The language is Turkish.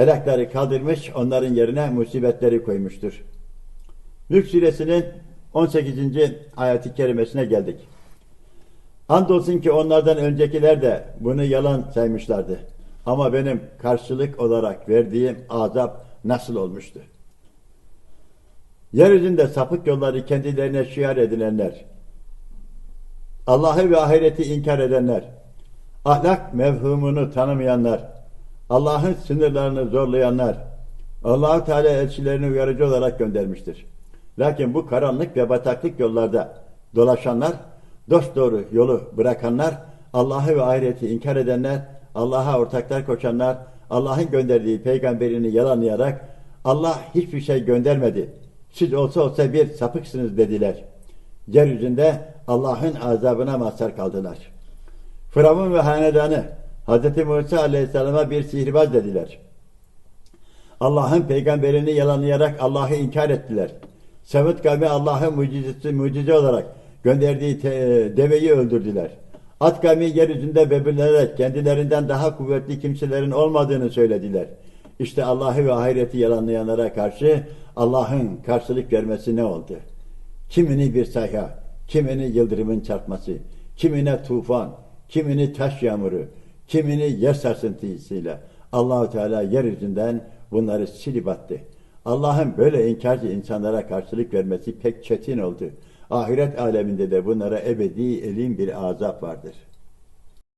helakları kaldırmış, onların yerine musibetleri koymuştur. Mülk suresinin 18. ayeti kerimesine geldik. Andolsun ki onlardan öncekiler de bunu yalan saymışlardı. Ama benim karşılık olarak verdiğim azap nasıl olmuştu? Yeryüzünde sapık yolları kendilerine şiar edinenler, Allah'ı ve ahireti inkar edenler, ahlak mevhumunu tanımayanlar, Allah'ın sınırlarını zorlayanlar, allah Teala elçilerini uyarıcı olarak göndermiştir. Lakin bu karanlık ve bataklık yollarda dolaşanlar, dost doğru yolu bırakanlar, Allah'ı ve ahireti inkar edenler, Allah'a ortaklar koşanlar, Allah'ın gönderdiği peygamberini yalanlayarak Allah hiçbir şey göndermedi. Siz olsa olsa bir sapıksınız dediler. Yeryüzünde Allah'ın azabına mazhar kaldılar. Firavun ve hanedanı Hz. Musa Aleyhisselam'a bir sihirbaz dediler. Allah'ın peygamberini yalanlayarak Allah'ı inkar ettiler. Semud kavmi Allah'ın mucizesi mucize olarak gönderdiği deveyi öldürdüler. At kavmi yeryüzünde böbürlenerek kendilerinden daha kuvvetli kimselerin olmadığını söylediler. İşte Allah'ı ve ahireti yalanlayanlara karşı Allah'ın karşılık vermesi ne oldu? Kimini bir sayha, kimini yıldırımın çarpması, kimine tufan, kimini taş yağmuru, kimini yer sarsıntısıyla Allahu Teala yeryüzünden bunları silip attı. Allah'ın böyle inkarcı insanlara karşılık vermesi pek çetin oldu. Ahiret aleminde de bunlara ebedi elin bir azap vardır.